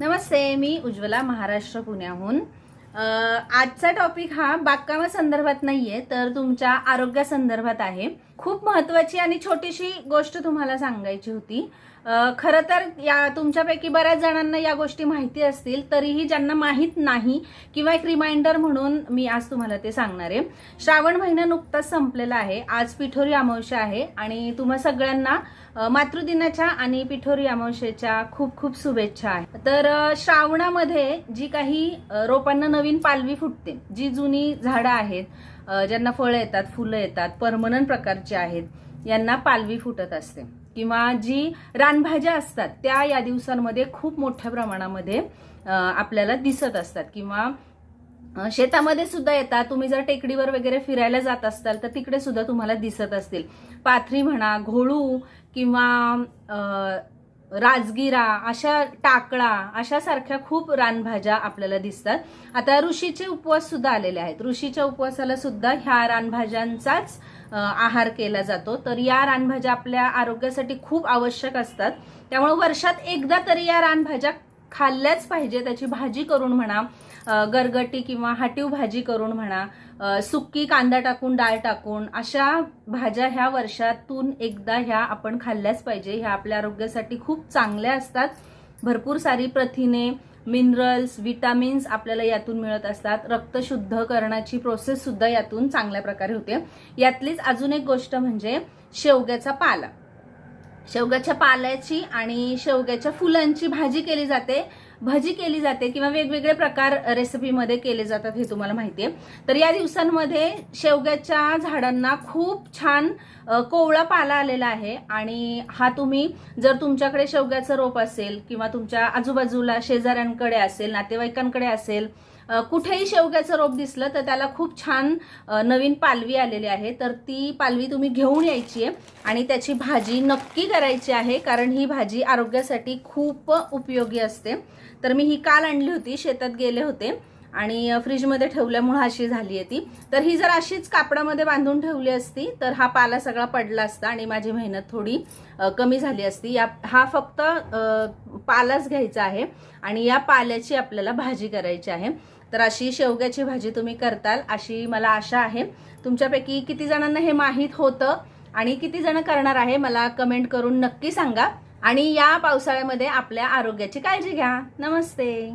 नमस्ते मी उज्ज्वला महाराष्ट्र पुण्याहून. आजचा टॉपिक हा बागकामा संदर्भात आहे तर तुमच्या आरोग्यासंदर्भात आहे. खूप महत्वाची आणि छोटीशी गोष्ट तुम्हाला सांगायची होती. खरं तर या तुमच्यापैकी बऱ्याच जणांना या गोष्टी माहिती असतील तरीही ज्यांना माहीत नाही किंवा एक रिमाइंडर म्हणून मी आज तुम्हाला ते सांगणार आहे. श्रावण महिना नुकताच संपलेला आहे. आज पिठोरी अमावस्या आहे आणि तुम्हा सगळ्यांना मातृदिनाच्या आणि पिठोरी अमावस्येच्या खूप खूप शुभेच्छा आहे. तर श्रावणामध्ये जी काही रोपांना नवीन पालवी फुटते जी जुनी झाडं आहेत ज्यांना फळं येतात फुलं येतात परमनंट प्रकारचे आहेत यांना पालवी फुटत असते. किंवा जी रानभाज्या असतात त्या या दिवसांमध्ये खूप मोठ्या प्रमाणामध्ये आपल्याला दिसत असतात. किंवा शेतामध्ये सुद्धा येतात. तुम्ही जर टेकडीवर वगैरे फिरायला जात असाल तर तिकडे सुद्धा तुम्हाला दिसत असतील. पाथरी म्हणा घोळू किंवा राजगिरा अशा टाकळा अशा सारख्या खूप रानभाज्या आपल्याला दिसतात. आता ऋषीचे उपवास सुद्धा आलेले आहेत. ऋषीच्या उपवासाला सुद्धा ह्या रानभाज्यांचाच आहार केला जातो. तर या रानभाज्या आपल्या आरोग्यासाठी खूप आवश्यक असतात. त्यामुळे वर्षात एकदा तरी या रानभाज्या खाल्ल्याच पाहिजे त्याची भाजी करून म्हणा गरगटी किंवा हाटीव भाजी करून म्हणा सुक्की कांदा टाकून डाळ टाकून अशा भाज्या ह्या वर्षातून एकदा ह्या आपण खाल्ल्याच पाहिजे. ह्या आपल्या आरोग्यासाठी खूप चांगल्या असतात. भरपूर सारी प्रथिने मिनरल्स विटामिन्स आपल्याला यातून मिळत असतात. रक्त शुद्ध करण्याची प्रोसेस सुद्धा यातून चांगल्या प्रकारे होते. यातलीच अजून एक गोष्ट म्हणजे शेवग्याचा पाला. शेवग्याच्या पाल्याची आणि शेवग्याच्या फुलांची भाजी केली जाते. भजी केली जाते किंवा वेगवेगळे प्रकार रेसिपीमध्ये केले जातात हे तुम्हाला माहिती आहे. तर या दिवसांमध्ये शेवग्याच्या झाडांना खूप छान कोवळा पाला आलेला आहे आणि हा तुम्ही जर तुमच्याकडे शेवग्याचं रोप असेल किंवा तुमच्या आजूबाजूला शेजाऱ्यांकडे असेल नातेवाईकांकडे असेल कुठेही शेवग्याचं रोप दिसलं तर त्याला खूप छान नवीन पालवी आलेली आहे. तर ती पालवी तुम्ही घेऊन यायची आहे आणि त्याची भाजी नक्की करायची आहे कारण ही भाजी आरोग्यासाठी खूप उपयोगी असते. तर मी ही काल आणली होती शेतात गेले होते आणि फ्रीजमध्ये ठेवल्यामुळं अशी झाली आहे ती. तर ही जर अशीच कापडामध्ये बांधून ठेवली असती तर हा पाला सगळा पडला असता आणि माझी मेहनत थोडी कमी झाली असती. या हा फक्त पालाच घ्यायचा आहे आणि या पाल्याची आपल्याला भाजी करायची आहे. तर अशी शेवग्याची भाजी तुम्ही करताल अशी मला आशा आहे. तुमच्यापैकी किती जणांना हे माहीत होतं आणि किती जण करणार आहे मला कमेंट करून नक्की सांगा. आणि या पावसाळ्यामध्ये आपल्या आरोग्याची काळजी घ्या. नमस्ते.